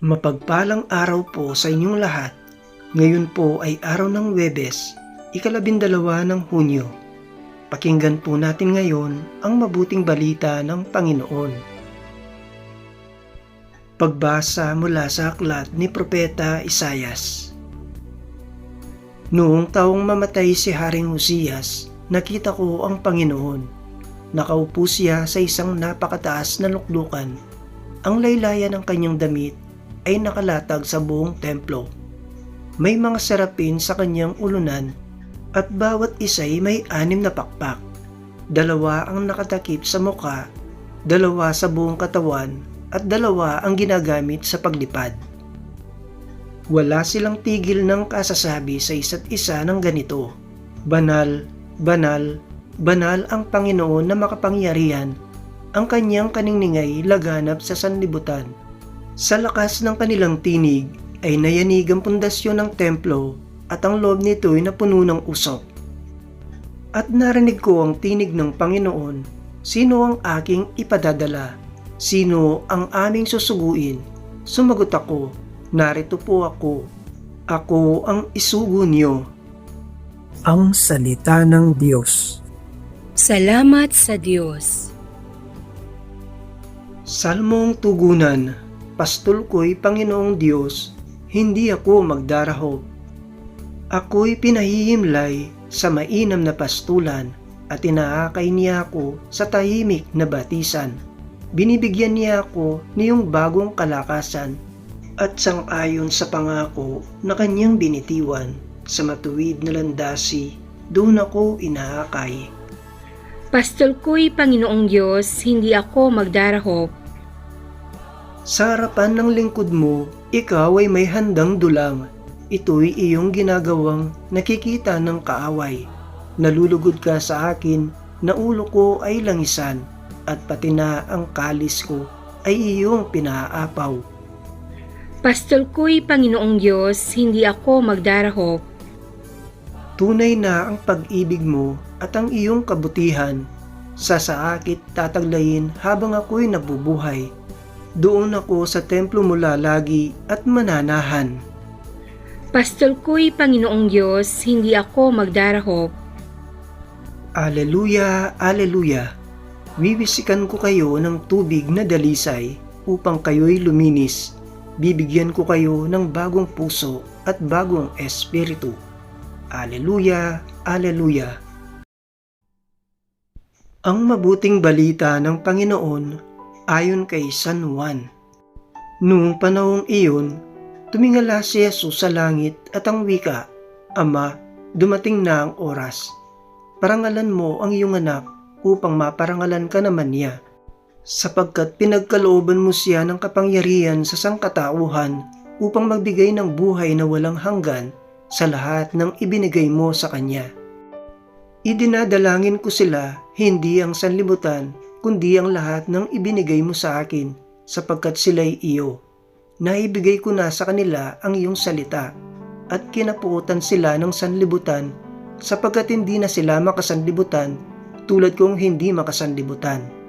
Mapagpalang araw po sa inyong lahat. Ngayon po ay araw ng Webes, ikalabindalawa ng Hunyo. Pakinggan po natin ngayon ang mabuting balita ng Panginoon. Pagbasa mula sa aklat ni Propeta Isayas. Noong taong mamatay si Haring Hosiyas, nakita ko ang Panginoon. Nakaupo siya sa isang napakataas na luklukan. Ang laylayan ng kanyang damit ay nakalatag sa buong templo. May mga serapin sa kanyang ulunan at bawat isa'y may anim na pakpak. Dalawa ang nakatakip sa muka, dalawa sa buong katawan at dalawa ang ginagamit sa paglipad. Wala silang tigil ng kasasabi sa isa't isa ng ganito. Banal, banal, banal ang Panginoon na makapangyarihan. Ang kanyang kaningningay laganap sa sanlibutan. Sa lakas ng kanilang tinig ay nayanig ang pundasyon ng templo at ang loob nito ay napuno ng usok. At narinig ko ang tinig ng Panginoon, sino ang aking ipadadala? Sino ang aming susuguin? Sumagot ako, narito po ako. Ako ang isugo niyo. Ang salita ng Diyos. Salamat sa Diyos. Salmong tugunan, pastol ko'y Panginoong Diyos, hindi ako magdarahop. Ako'y pinahihimlay sa mainam na pastulan at inaakay niya ako sa tahimik na batisan. Binibigyan niya ako niyong bagong kalakasan at sangayon sa pangako na kanyang binitiwan sa matuwid na landasi, doon ako inaakay. Pastol ko'y Panginoong Diyos, hindi ako magdarahop. Sa harapan ng lingkod mo, ikaw ay may handang dulang. Ito'y iyong ginagawang nakikita ng kaaway. Nalulugod ka sa akin na ulo ko ay langisan at pati na ang kalis ko ay iyong pinaapaw. Pastol ko'y Panginoong Diyos, hindi ako magdarahop. Tunay na ang pag-ibig mo at ang iyong kabutihan. Sa saakit tataglayin habang ako'y nabubuhay. Doon ako sa templo mo lalagi at mananahan. Pastol ko'y Panginoong Diyos, hindi ako magdarahop. Aleluya, aleluya. Wiwisikan ko kayo ng tubig na dalisay upang kayo'y luminis. Bibigyan ko kayo ng bagong puso at bagong espiritu. Aleluya, aleluya. Ang mabuting balita ng Panginoon ayon kay San Juan. Noong panahong iyon, tumingala si Jesus sa langit at ang wika, Ama, dumating na ang oras. Parangalan mo ang iyong anak upang maparangalan ka naman niya. Sapagkat pinagkalooban mo siya ng kapangyarihan sa sangkatauhan upang magbigay ng buhay na walang hanggan sa lahat ng ibinigay mo sa Kanya. Idinadalangin ko sila, hindi ang sanlibutan, kundi ang lahat ng ibinigay mo sa akin, sapagkat sila'y iyo. Naibigay ko na sa kanila ang iyong salita, at kinapuutan sila ng sanlibutan, sapagkat hindi na sila makasanlibutan, tulad kong hindi makasanlibutan.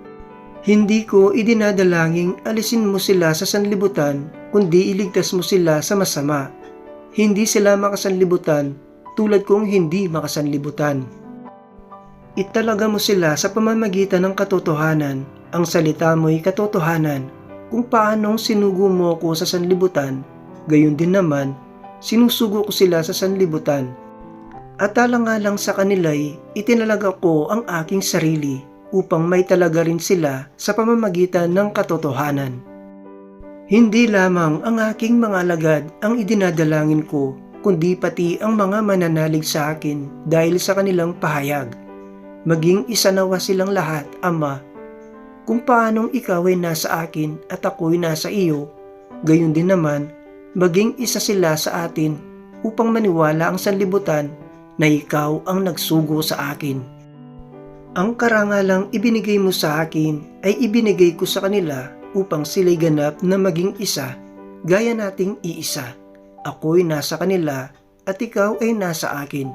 Hindi ko idinadalangin alisin mo sila sa sanlibutan, kundi iligtas mo sila sa masama. Hindi sila makasanlibutan, tulad kong hindi makasanlibutan. Italaga mo sila sa pamamagitan ng katotohanan. Ang salita mo'y katotohanan. Kung paanong sinugo mo ko sa sanlibutan, gayon din naman, sinusugo ko sila sa sanlibutan. At alang-alang sa kanila'y itinalaga ko ang aking sarili upang may talaga rin sila sa pamamagitan ng katotohanan. Hindi lamang ang aking mga alagad ang idinadalangin ko, kundi pati ang mga mananalig sa akin dahil sa kanilang pahayag maging isa nawa silang lahat, Ama. Kung paanong ikaw ay nasa akin at ako'y nasa iyo, gayon din naman, maging isa sila sa atin upang maniwala ang sanlibutan na ikaw ang nagsugo sa akin. Ang karangalang ibinigay mo sa akin ay ibinigay ko sa kanila upang sila'y ganap na maging isa, gaya nating iisa. Ako'y nasa kanila at ikaw ay nasa akin,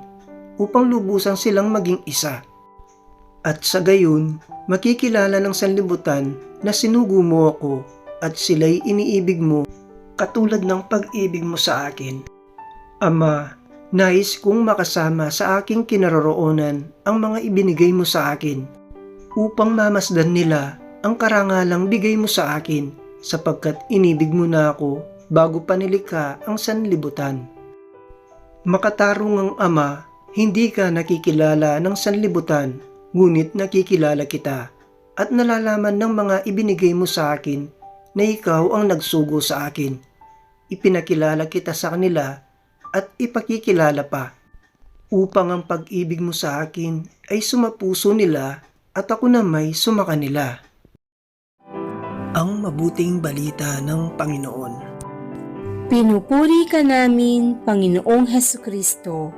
upang lubusan silang maging isa at sa gayon, makikilala ng sanlibutan na sinugo mo ako at sila'y iniibig mo katulad ng pag-ibig mo sa akin. Ama, nais kong makasama sa aking kinaroroonan ang mga ibinigay mo sa akin upang mamasdan nila ang karangalang bigay mo sa akin sapagkat inibig mo na ako bago pa nilikha ang sanlibutan. Makatarong ang Ama, hindi ka nakikilala ng sanlibutan, ngunit nakikilala kita at nalalaman ng mga ibinigay mo sa akin na ikaw ang nagsugo sa akin. Ipinakilala kita sa kanila at ipakikilala pa upang ang pag-ibig mo sa akin ay sumapuso nila at ako na may sumakanila. Ang mabuting balita ng Panginoon. Pinupuri ka namin, Panginoong Heso Kristo.